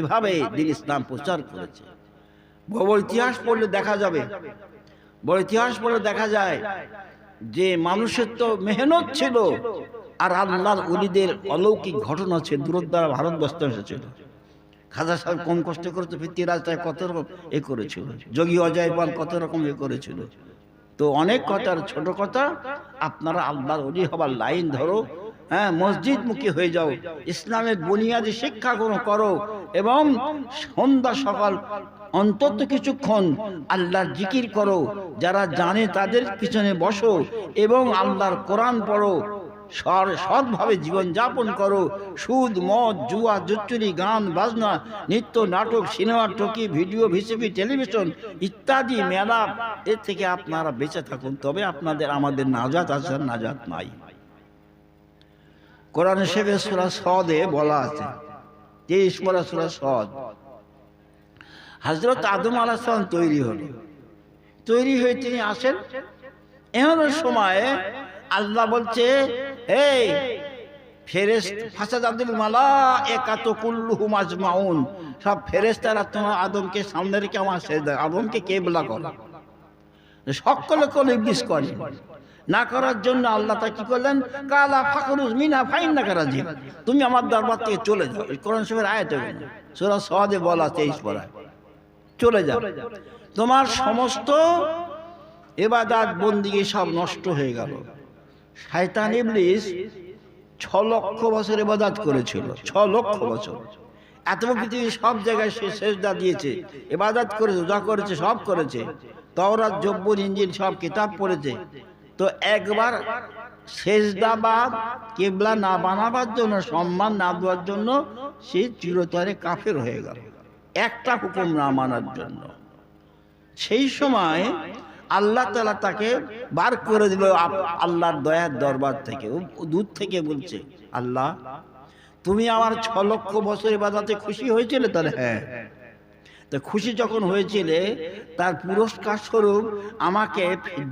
এভাবে দিন ইসলাম প্রচার করেছে। বড় ইতিহাস পড়লে দেখা যাবে। বড় ইতিহাস পড়লে দেখা যায় যে মানুষের তো মেহনত ছিল আর আল্লাহর উলিদের অলৌকিক ঘটনা ছিল দূরদ্বারা ভারতবর্ষে এসেছিল। খাজা সাহেব কম কষ্ট করতে পৃথ্বীরাজ তাই কত রকম এ করেছিল যোগী অজয় পাল কত রকম এ করেছিল। তো অনেক কথার ছোট কথা আপনারা আল্লাহর অলি হবার লাইন ধরো হ্যাঁ মসজিদ মুখী হয়ে যাও ইসলামের বুনিয়াদি শিক্ষা গ্রহণ করো এবং সন্ধ্যা সকাল, অন্তত কিছুক্ষণ আল্লাহর জিকির করো। যারা জানে তাদের পিছনে বসো এবং আল্লাহর কোরআন পড়ো। সর সৎভাবে জীবনযাপন করো। সুদ, মদ, জুয়া, জুচ্চুরি, গান, বাজনা, নৃত্য, নাটক cinema talkie, video VCP television ইত্যাদি, মেলা, এর থেকে আপনারা বেঁচে থাকুন। তবে আপনাদের আমাদের নাজাত আছে নাজাত নাই। কোরআন শেখে সুরা সদে বলা আছে তেইশ পরা সুরা সদ। হজরত আদম আলাহাম তৈরি হলো। তৈরি হয়ে তিনি আসেন। এমন সময় আল্লাহ বলছে, এই সব আদমকে সামনে রেখে আমার আদমকে সকলে ইবলিস করে। না করার জন্য আল্লাহ তা কি করলেন? কালা ফাকরুজ মিনা ফাইন না করা জি তুমি আমার দরবার থেকে চলে যাও। কোরআন শরীফের আয়াত সুরা সহজে বলা তেইশ পড়ায় চলে যাও। তোমার সমস্ত এবাদাত বন্দিকে সব নষ্ট হয়ে গেল। শয়তান ইবলিস ছ লক্ষ বছর এবাদাত করেছিল। ছ লক্ষ বছর। এত পৃথিবীর সব জায়গায় সে সেজদা দিয়েছে এবাদাত করেছে, যা করেছে সব করেছে। তওরাত জব্বর ইঞ্জিন সব কিতাব পড়েছে। তো একবার সেজদা বা কেবলা না বানাবার জন্য, সম্মান না দেওয়ার জন্য সে চিরতরে কাফের হয়ে গেল। একটা হুকুম না মানার জন্য। সেই সময় আল্লাহ তালা তাকে বার করে দিল আল্লাহর দয়ার দরবার থেকে। দূর থেকে বলছে, আল্লাহ, তুমি আমার ছ লক্ষ বছর বাদাতে খুশি হয়েছিলে তাহলে? হ্যাঁ। তো খুশি যখন হয়েছিলে, তার পুরস্কার স্বরূপ আমাকে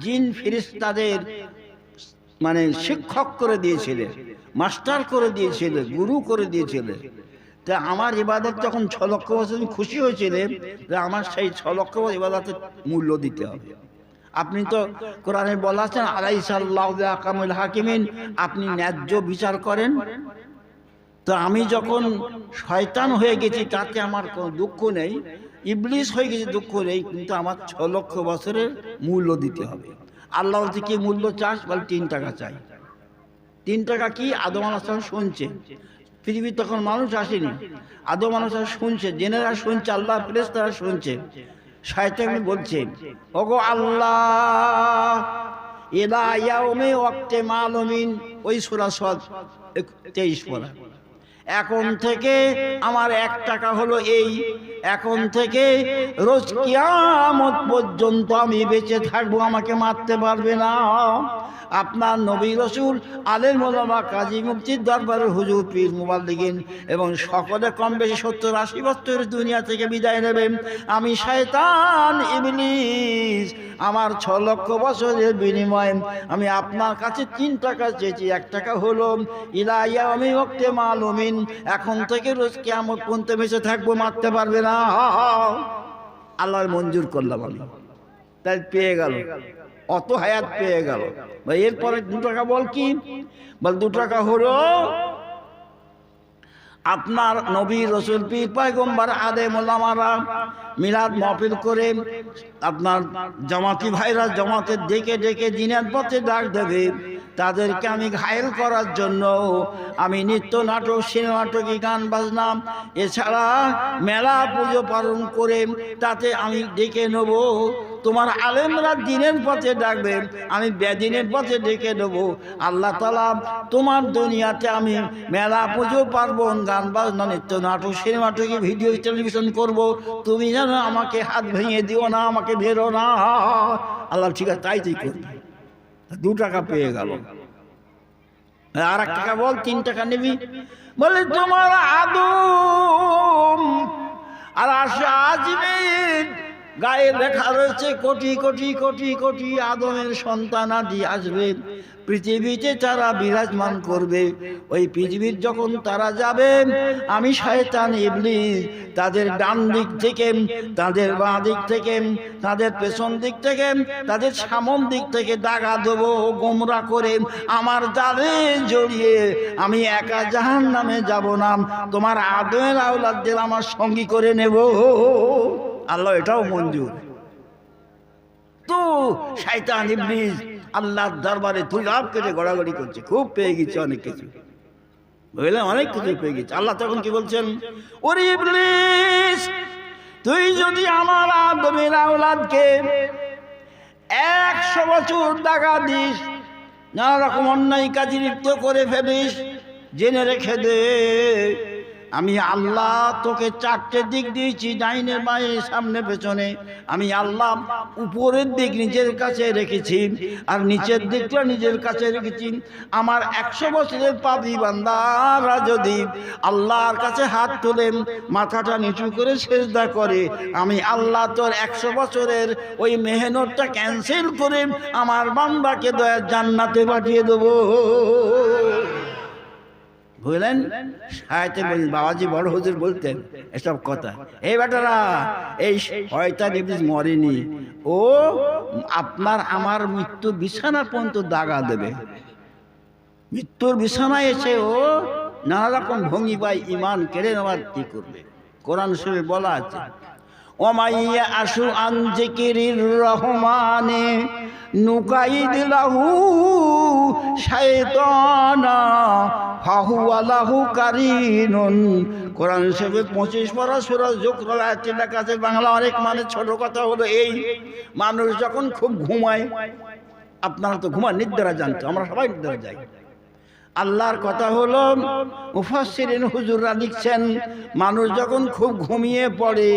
জিন ফিরিস্তাদের মানে শিক্ষক করে দিয়েছিলে, মাস্টার করে দিয়েছিলে, গুরু করে দিয়েছিলে। তা আমার ইবাদত যখন ছ লক্ষ বছর খুশি হয়েছিলে, তা আমার সেই ছ লক্ষ বছর ইবাদতের মূল্য দিতে হবে। আপনি তো কোরআনে বলা আছেন আলাই হাকিমিন, আপনি ন্যায্য বিচার করেন। তো আমি যখন শয়তান হয়ে গেছি, তাতে আমার কোনো দুঃখ নেই। ইবলিস হয়ে গেছে, দুঃখ নেই, কিন্তু আমার ছ লক্ষ বছরের মূল্য দিতে হবে। আল্লাহ কি মূল্য চাস? বলে, তিন টাকা চাই। তিন টাকা কি? আদম আলাম শুনছে। পৃথিবীর তখন মানুষ আসেনি। আদম আলাম শুনছে, জেনেরা শুনছে, আল্লাহ প্রেস তারা শুনছে। শয়তান বলছে, ওগো আল্লাহ এলা ইয়াউমে ওয়াক্তে মালুমিন। ওই সূরা সদ তেইশ পড়া। এখন থেকে আমার এক টাকা হলো এই। এখন থেকে রোজ কিয়ামত পর্যন্ত আমি বেঁচে থাকব আমাকে মারতে পারবে না। আপনার নবী রসুল আলের মোলামা কাজী মুক্তির দরবারের হুজুর পীর মুবাল্লিগিন এবং সকলে কম বেশি সত্তর আশি বছর দুনিয়া থেকে বিদায় নেবেন। আমি শয়তান ইবলিস, আমার ছ লক্ষ বছরের বিনিময়ে আমি আপনার কাছে তিন টাকা চেয়েছি, এক টাকা হলো ইলাইয়া আমি ওক্তে মালুমিন, এখন থেকে রোজ কেমন পর্যন্ত বেঁচে থাকব, মারতে পারবে না। আল্লাহর মঞ্জুর করলাম আমি। তাই পেয়ে গেল। অত হায়াত পেয়ে গেল। এরপরে দু টাকা বল কি? বল, দু টাকা হলো আপনার নবী রসুল পীর পায়গম্বার আদে মোল্লামারা মিলাদ মহফিল করে আপনার জামাতি ভাইরা জামাতে ডেকে ডেকে দিনের পথে ডাক দেবে। তাদেরকে আমি ঘায়েল করার জন্য আমি নৃত্য নাটক, সিনেমা নাটকি গান, বাজনা, এছাড়া মেলা পুজো পালন করে তাতে আমি ডেকে নেব। তোমার আলেমরা দিনের পথে ডাকবে, আমি বেদিনের পথে ডেকে নেব। আল্লাহ তালা তোমার দুনিয়াতে আমি মেলা পুজো, পার্বণ, গান বাজনা, নৃত্য নাটক, সিনেমা টকি ভিডিও, টেলিভিশন করব। তুমি যেন আমাকে হাত ভেঙে দিও না, আমাকে বেরো না। আল্লাহ ঠিক আছে, তাই তুই করবি। দু টাকা পেয়ে গেল। আর এক টাকা বল, তিন টাকা নিবি? বলে, তোমার আদম আর আসে আজমির গায়ে লেখা রয়েছে কোটি কোটি কোটি কোটি আদমের সন্তানাদি আসবে। পৃথিবীতে তারা বিরাজমান করবে, ওই পৃথিবীর যখন তারা যাবেন আমি শয়তান ইবলিস, তাদের ডান দিক থেকে, তাদের বাঁ দিক থেকে, তাদের পেছন দিক থেকে, তাদের সামন দিক থেকে দাগা দেবো, গোমরা করে আমার জালে জড়িয়ে আমি একা জাহান নামে যাব না। তোমার আদমের আওলাদদের আমার সঙ্গী করে নেব। আল্লাহ এটাও মঞ্জুর। তো শয়তান ইবলিস আল্লাহর দরবারে তুই লাভ করে গড়াগড়ি করছে, খুব পেয়ে গেছে অনেক কিছু। বুঝলাম অনেক কিছু পেয়ে গেছে। আল্লাহ তখন কি বলছেন? ওরে ইবলিস, তুই যদি আমার আদমের আওলাদকে একশো বছর টাকা দিস নানা রকম অন্যায় কাজে লিপ্ত করে ফেলিস, জেনে রেখে দে। আমি আল্লাহ তোকে চারটে দিক দিয়েছি ডাইনের বাঁয়ে, সামনে পেছনে। আমি আল্লাহ উপরের দিক নিজের কাছে রেখেছি আর নিচের দিকটা নিজের কাছে রেখেছি। আমার একশো বছরের পাবি বান্দারা যদি আল্লাহর কাছে হাত তোলে, মাথাটা নিচু করে সেজদা করে, আমি আল্লাহ তোর একশো বছরের ওই মেহনতটা ক্যান্সেল করে আমার বান্দাকে দয়ার জান্নাতে পাঠিয়ে দেবো। বুঝলেন? সাহিত্য বলি বাবাজি বড় হুজুর বলতেন, এসব কথা। এই বেটারা, এই শয়তান ইবলিস মরেনি। ও আপনার, আমার মৃত্যু বিছানা পর্যন্ত দাগা দেবে। মৃত্যুর বিছানায় এসে ও নানা রকম ভঙ্গি পায়, ইমান কেড়ে নেওয়ার কি করবে? কোরআন শরীফে বলা আছে ওমাইয়া আশু আন জিকিরির রহমানে নুকাইদ লাহু শায়তানা ফাহু আলাহু কারিনুন। কোরআন শরীফে পঁচিশ পড়া সুরা জোকর আয়াতের কাছে বাংলা অনেক মানে ছোট কথা হলো এই, মানুষ যখন খুব ঘুমায়, আপনারা তো ঘুমান, নিদ্রা জানতো, আমরা সবাই নিদ্রা যাই। আল্লাহর কথা হলো, মুফাসসিরিন হুজুররা লিখছেন, মানুষ যখন খুব ঘুমিয়ে পড়ে,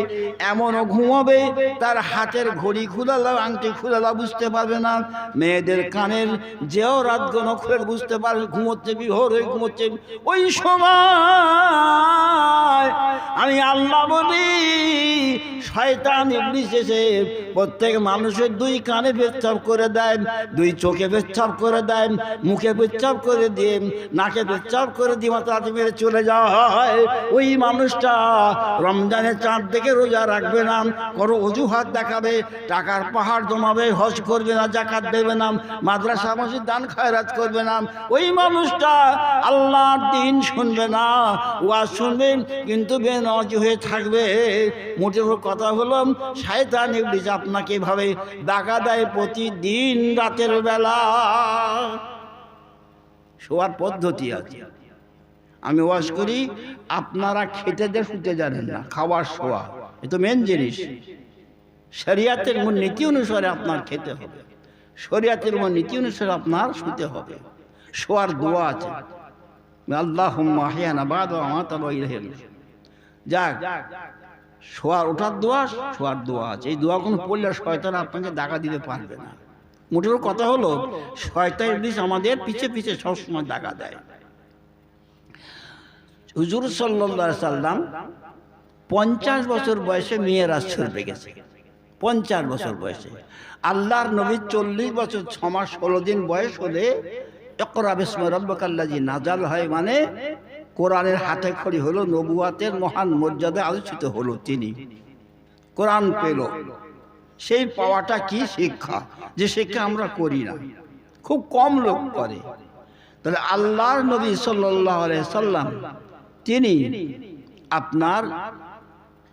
এমনও ঘুমাবে, তার হাতের ঘড়ি খুলালা, আংটি খুলালা, বুঝতে পারবে না। মেয়েদের কানের যেও রাত গণ খুলে বুঝতে পারবে, ঘুমোচ্ছে বিহর হয়ে ঘুমোচ্ছে। ওই সময় আমি আল্লাহ বলি, শয়তান ইবলিস এসে প্রত্যেক মানুষের দুই কানে পেচ্ছাপ করে দেয় দুই চোখে পেচ্ছাপ করে দেয় মুখে পেচ্ছাপ করে দিয়ে নাকে পেচ্ছাপ করে দিয়ে মাথা মেরে চলে যাওয়া হয়। ওই মানুষটা রমজানের চাঁদ দেখে রোজা রাখবে না, কোনো অজুহাত দেখাবে, টাকার পাহাড় জমাবে, হজ করবে না, জাকাত দেবে না, মাদ্রাসা, মসজিদ, দান খায়রাত করবে না। ওই মানুষটা আল্লাহর দিন শুনবে না, ওয়াজ শুনবে, কিন্তু বে বেনজ হয়ে থাকবে। মোটের কথা হলো, শায়তান ইবলিস আপনাকে এভাবে ডাকা দেয় প্রতিদিন রাতের বেলা। শোয়ার পদ্ধতি আছে। আমি ওয়াশ করি, আপনারা খেতে দিয়ে শুতে জানেন না, খাওয়ার শোয়া। এ তো মেন জিনিস। শরিয়াতের মূল নীতি অনুসারে আপনার খেতে হবে। শরিয়াতের মূল নীতি অনুসারে আপনার শুতে হবে। শোয়ার দোয়া আছে। আল্লাহ যাক, শোয়ার ওঠার দোয়া, শোয়ার দোয়া আছে। এই দোয়া কোনো পড়লে শয়তান আপনাকে ডাকা দিতে পারবে না। মোটের কথা হলো, শয়তান ইবলিস আমাদের পিছে পিছে সবসময় ডাকা দেয়। হুজুর সাল্লা সাল্লাম পঞ্চাশ বছর বয়সে মেয়ের আশ্রয় পেয়ে গেছে। পঞ্চাশ বছর বয়সে। আল্লাহর নবী চল্লিশ বছর, ছ মাস, ষোলো দিন বয়স হলে একরা বিস্ম রব্বকাল্লাজি নাজাল হয় মানে কোরআনের হাতে খড়ি হলো নবুয়াতের মহান মর্যাদা আলোচিত হলো তিনি। কোরআন পেল। সেই পাওয়াটা কি শিক্ষা? যে শিক্ষা আমরা করি না। খুব কম লোক করে। তাহলে আল্লাহর নবী সাল্লাম, তিনি আপনার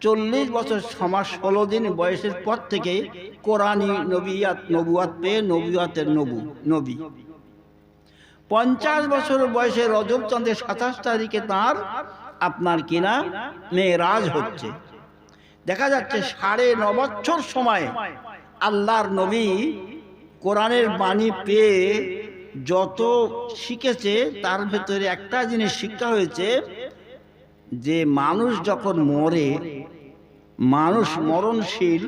চল্লিশ বছর সমাজ ষোলো দিন বয়সের পর থেকে কোরআনী নবিয়াত, নবুয়াত পেয়ে নবুয়াতের নবু, নবী। পঞ্চাশ বছর বয়সে রজব চন্দ্রের সাতাশ তারিখে তার আপনার কিনা মেয়েরাজ হচ্ছে। দেখা যাচ্ছে সাড়ে ন বছর সময় আল্লাহর নবী কোরআনের বাণী পেয়ে যত শিখেছে, তার ভেতরে একটা জিনিস শিক্ষা হয়েছে যে মানুষ যখন মরে, মানুষ মরণশীল,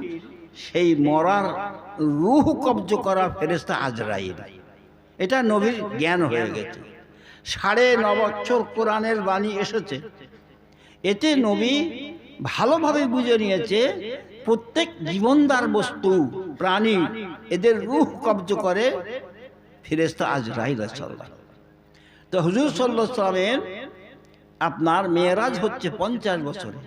সেই মরার রুহ কব্জ করা ফেরেস্তা আজরাইল। এটা নবীর জ্ঞান হয়ে গেছে। সাড়ে ন বছর কোরআনের বাণী এসেছে। এতে নবী ভালোভাবে বুঝে নিয়েছে, প্রত্যেক জীবনদার বস্তু, প্রাণী, এদের রুহ কব্জ করে ফিরেস্তা আজ সাল্লাহ তো হুজুর সাল্লাহ সাল্লামের আপনার মেয়েরাজ হচ্ছে পঞ্চাশ বছরে।